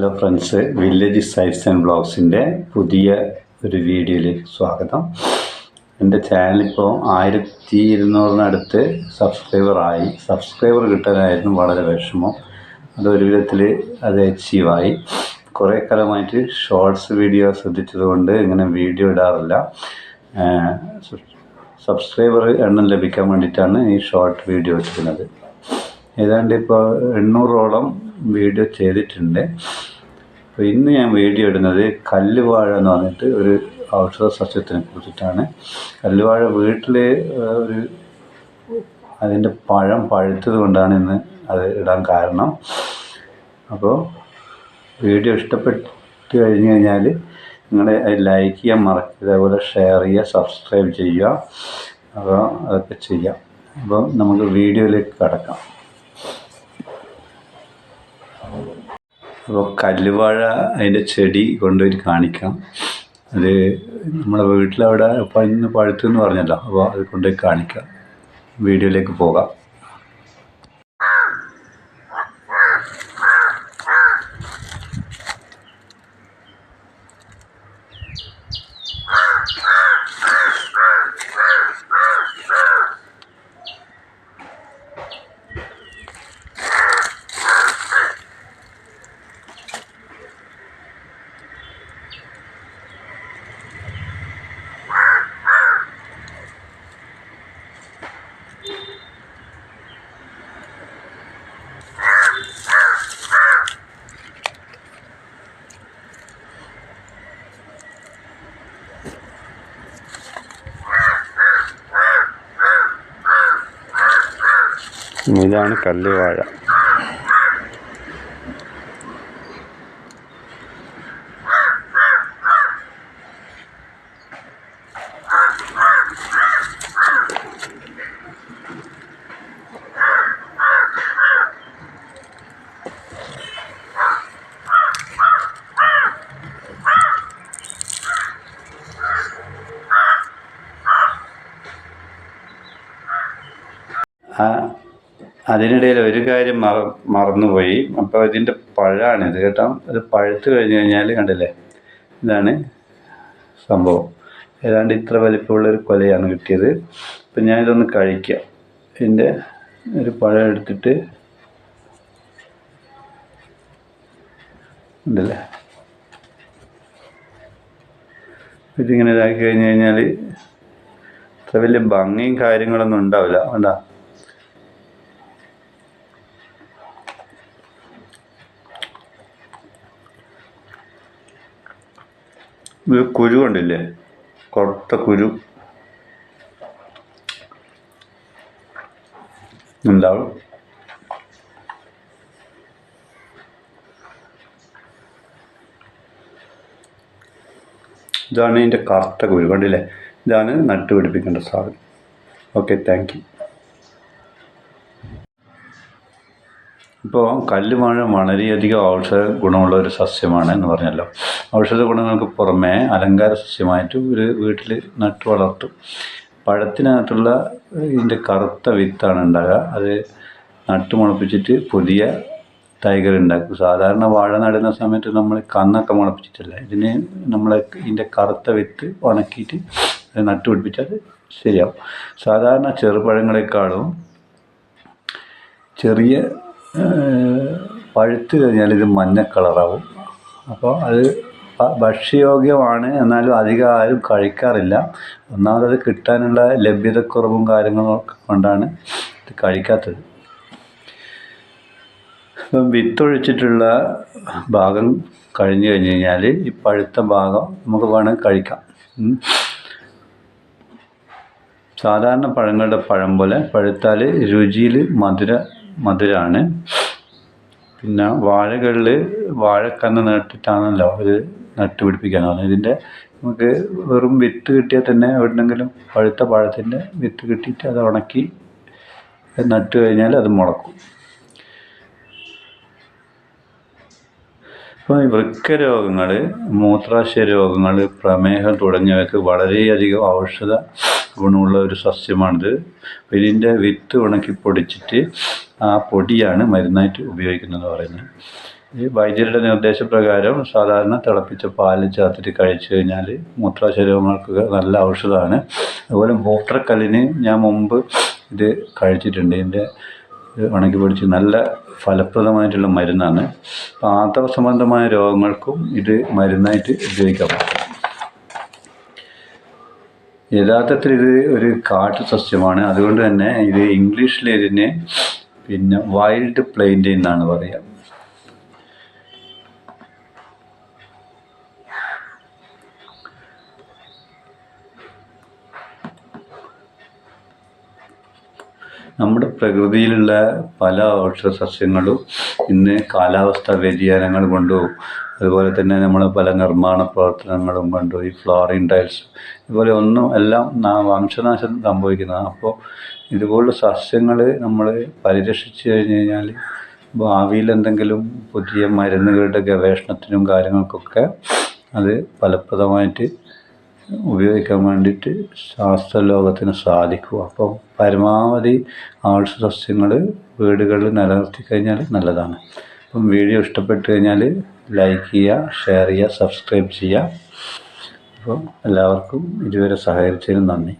Hello friends village sites and ബ്ലോഗ്സിന്റെ പുതിയ ഒരു വീഡിയോയിലേക്ക് സ്വാഗതം. എന്റെ ചാനലിപ്പോൾ ആയിരത്തി ഇരുന്നൂറിനടുത്ത് സബ്സ്ക്രൈബറായി സബ്സ്ക്രൈബർ കിട്ടാനായിരുന്നു വളരെ വിഷമം. അതൊരു വിധത്തിൽ അത് അച്ചീവായി കുറേ കാലമായിട്ട് ഷോർട്സ് വീഡിയോ ശ്രദ്ധിച്ചതുകൊണ്ട് ഇങ്ങനെ വീഡിയോ ഇടാറില്ല. സബ്സ്ക്രൈബർ എണ്ണം ലഭിക്കാൻ വേണ്ടിയിട്ടാണ് ഈ ഷോർട്ട് വീഡിയോ വെച്ചിരുന്നത് ഏതാണ്ട് ഇപ്പോൾ എണ്ണൂറോളം വീഡിയോ ചെയ്തിട്ടുണ്ട്. അപ്പോൾ ഇന്ന് ഞാൻ വീഡിയോ ഇടുന്നത് കല്ലുവാഴ എന്ന് പറഞ്ഞിട്ട് ഒരു ഔഷധ സസ്യത്തിനെ കുറിച്ചിട്ടാണ്. കല്ലുവാഴ വീട്ടിൽ ഒരു അതിന്റെ പഴം പഴുത്തത് കൊണ്ടാണ് ഇന്ന് അത് ഇടാൻ കാരണം. അപ്പോൾ വീഡിയോ ഇഷ്ടപ്പെട്ട് കഴിഞ്ഞ് കഴിഞ്ഞാൽ നിങ്ങൾ ലൈക്ക് ചെയ്യാൻ മറക്കുക അതേപോലെ ഷെയർ ചെയ്യുക സബ്സ്ക്രൈബ് ചെയ്യുക. അപ്പോൾ അതൊക്കെ ചെയ്യാം. അപ്പോൾ നമുക്ക് വീഡിയോയിലേക്ക് കടക്കാം. അപ്പോൾ കല്ലുവാഴ അതിന്റെ ചെടി കൊണ്ടുപോയി കാണിക്കാം. അത് നമ്മുടെ വീട്ടിലവിടെ ഇപ്പം ഇന്ന് പഴുത്തെന്ന് പറഞ്ഞല്ലോ. അപ്പോൾ അത് കൊണ്ടുപോയി കാണിക്കാം. വീഡിയോയിലേക്ക് പോകാം. ഇതാണ് കല്ലുവാഴ. ആ അതിനിടയിൽ ഒരു കാര്യം മറ മറന്നുപോയി. അപ്പോൾ ഇതിന്റെ പഴമാണിത് കേട്ടോ. അത് പഴുത്ത് കഴിഞ്ഞ് കഴിഞ്ഞാൽ കണ്ടില്ലേ? ഇതാണ് സംഭവം. ഏതാണ്ട് ഇത്ര വലിപ്പമുള്ളൊരു കൊലയാണ് കിട്ടിയത്. അപ്പം ഞാനിതൊന്ന് കഴിക്കാം. ഇതിന്റെ ഒരു പഴം എടുത്തിട്ട് ഉണ്ടല്ലേ? ഇതിങ്ങനെ ഇതാക്കി കഴിഞ്ഞ് കഴിഞ്ഞാൽ ഇത്ര വലിയ ഭംഗിയും കാര്യങ്ങളൊന്നും ഉണ്ടാവില്ല. വേണ്ട ഇത് കുരു കണ്ടില്ലേ? കറുത്ത കുരു. ഉണ്ടാവും ഇതാണ് ഇതിന്റെ കറുത്ത കുരു. കണ്ടില്ലേ? ഇതാണ് നട്ടുപിടിപ്പിക്കേണ്ട സാധനം. ഓക്കെ താങ്ക് യു ഇപ്പോൾ കല്ലുവാഴ വളരെയധികം ഔഷധ ഗുണമുള്ള ഒരു സസ്യമാണ് എന്ന് പറഞ്ഞല്ലോ. ഔഷധ ഗുണങ്ങൾക്ക് പുറമേ അലങ്കാര സസ്യമായിട്ട് ഒരു വീട്ടിൽ നട്ടു വളർത്തും. പഴത്തിനകത്തുള്ള ഇതിന്റെ കറുത്ത വിത്താണ് ഉണ്ടാകുക അത് നട്ടു മുളപ്പിച്ചിട്ട് പുതിയ ടൈഗർ ഉണ്ടാക്കും. സാധാരണ വാഴ നടുന്ന സമയത്ത് നമ്മൾ കന്നൊക്കെ മുളപ്പിച്ചിട്ടില്ല. ഇതിന് നമ്മൾ ഇതിന്റെ കറുത്ത വിത്ത് ഉണക്കിയിട്ട് അത് നട്ടു പിടിപ്പിച്ചാൽ ശരിയാവും. സാധാരണ ചെറുപഴങ്ങളെക്കാളും ചെറിയ പഴുത്ത് കഴിഞ്ഞാൽ ഇത് മഞ്ഞ കളറാവും. അപ്പോൾ അത് ഭക്ഷ്യയോഗ്യമാണ് എന്നാലും അധികം ആരും കഴിക്കാറില്ല. ഒന്നാമത് കിട്ടാനുള്ള ലഭ്യതക്കുറവും കാര്യങ്ങളും കൊണ്ടാണ് ഇത് കഴിക്കാത്തത്. ഇപ്പം വിത്തൊഴിച്ചിട്ടുള്ള ഭാഗം കഴിഞ്ഞു കഴിഞ്ഞ് കഴിഞ്ഞാൽ ഈ പഴുത്ത ഭാഗം നമുക്ക് വേണമെങ്കിൽ കഴിക്കാം. സാധാരണ പഴങ്ങളുടെ പഴം പോലെ പഴുത്താൽ രുചിയിൽ മധുര മധുരമാണ് പിന്നെ വാഴകളിൽ വാഴക്കന്ന് നട്ടിട്ടാണല്ലോ ഇത് നട്ടുപിടിപ്പിക്കാൻ കാരണം ഇതിന്റെ നമുക്ക് വെറും വിത്ത് കിട്ടിയാൽ തന്നെ എവിടെന്നെങ്കിലും പഴുത്ത പഴത്തിന്റെ വിത്ത് കിട്ടിയിട്ട് അത് ഉണക്കി നട്ട് കഴിഞ്ഞാൽ അത് മുളക്കും. ഇപ്പോൾ ഈ വൃക്ക രോഗങ്ങൾ മൂത്രാശയ രോഗങ്ങൾ പ്രമേഹം തുടങ്ങിയവയ്ക്ക് വളരെയധികം ഔഷധ ഗുണമുള്ള ഒരു സസ്യമാണിത്. ഇതിന്റെ വിത്ത് ഉണക്കി പൊടിച്ചിട്ട് ആ പൊടിയാണ് മരുന്നായിട്ട് ഉപയോഗിക്കുന്നത് പറയുന്നത്. ഈ വൈദ്യരുടെ നിർദ്ദേശപ്രകാരം സാധാരണ തിളപ്പിച്ച പാൽ ചേർത്തിട്ട് കഴിച്ചു കഴിഞ്ഞാൽ മൂത്രാശയരോഗങ്ങൾക്ക് നല്ല ഔഷധമാണ്. അതുപോലെ മൂത്രക്കല്ലിന് ഞാൻ മുമ്പ് ഇത് കഴിച്ചിട്ടുണ്ട്. ഇതിന്റെ ഇത് ഉണക്കി പൊടിച്ച് നല്ല ഫലപ്രദമായിട്ടുള്ള മരുന്നാണ്. പാത്ര സംബന്ധമായ രോഗങ്ങൾക്കും ഇത് മരുന്നായിട്ട് ഉപയോഗിക്കാം. യഥാർത്ഥത്തിൽ ഇത് ഒരു കാട്ടു സസ്യമാണ്. അതുകൊണ്ട് തന്നെ ഇത് ഇംഗ്ലീഷിൽ ഇതിനെ പിന്നെ വൈൽഡ് പ്ലെയിന്റെ എന്നാണ് പറയുക. നമ്മുടെ പ്രകൃതിയിലുള്ള പല ഔഷധ സസ്യങ്ങളും ഇന്ന് കാലാവസ്ഥ വ്യതിയാനങ്ങൾ കൊണ്ടും അതുപോലെ തന്നെ നമ്മൾ പല നിർമ്മാണ പ്രവർത്തനങ്ങളും കണ്ടു ഈ ഫ്ലോറിൻ ടൈൽസ് ഇതുപോലെ ഒന്നും എല്ലാം വംശനാശം സംഭവിക്കുന്നതാണ്. അപ്പോൾ ഇതുപോലുള്ള സസ്യങ്ങൾ നമ്മൾ പരിരക്ഷിച്ച് കഴിഞ്ഞ് കഴിഞ്ഞാൽ ഭാവിയിൽ എന്തെങ്കിലും പുതിയ മരുന്നുകളുടെ ഗവേഷണത്തിനും കാര്യങ്ങൾക്കൊക്കെ അത് ഫലപ്രദമായിട്ട് ഉപയോഗിക്കാൻ വേണ്ടിയിട്ട് ശാസ്ത്രലോകത്തിന് സാധിക്കും അപ്പം പരമാവധി ആവശ്യ സസ്യങ്ങൾ വീടുകളിൽ നിലനിർത്തി കഴിഞ്ഞാൽ നല്ലതാണ്. അപ്പം വീഡിയോ ഇഷ്ടപ്പെട്ട് കഴിഞ്ഞാൽ ലൈക്ക് ചെയ്യുക ഷെയർ ചെയ്യുക സബ്സ്ക്രൈബ് ചെയ്യുക. അപ്പോൾ എല്ലാവർക്കും ഇതുവരെ സഹകരിച്ചതിന് നന്ദി.